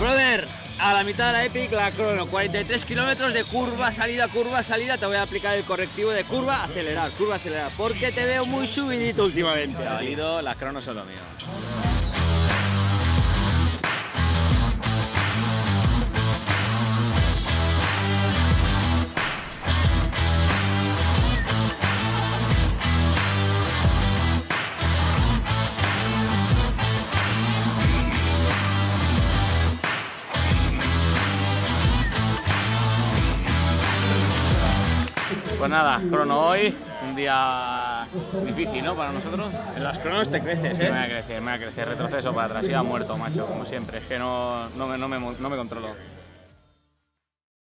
Brother, a la mitad de la Epic, la crono, 43 kilómetros de curva, salida, curva, salida. Te voy a aplicar el correctivo de curva, acelerar, curva, acelerar. Porque te veo muy subidito últimamente. Ha valido, las cronos son lo mío. Pues nada, crono hoy, un día difícil, ¿no? Para nosotros. En las cronos te creces, Me ¿eh? voy a crecer, me voy a crecer, retroceso para atrás, iba muerto, macho, como siempre, es que no, no, me, no, me, no me controlo.